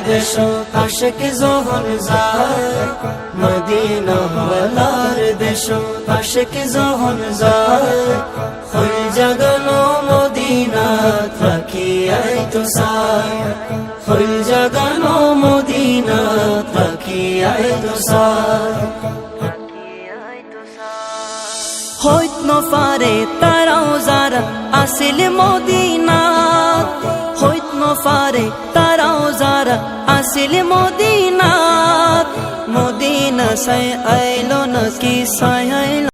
দেশত আশেক যখন যায় মদিনা দেশ আশেক হইল জাগানো মদিনা থাকি আই তো সাই হইল জাগানো মদিনা থাকি আই তো সাই হইত নফারে তারাও যারা আসিল মদিনা, হইত নফারে যারা আসিল মদিনা মদিনা সাই আইলো নাকি সাই আইলো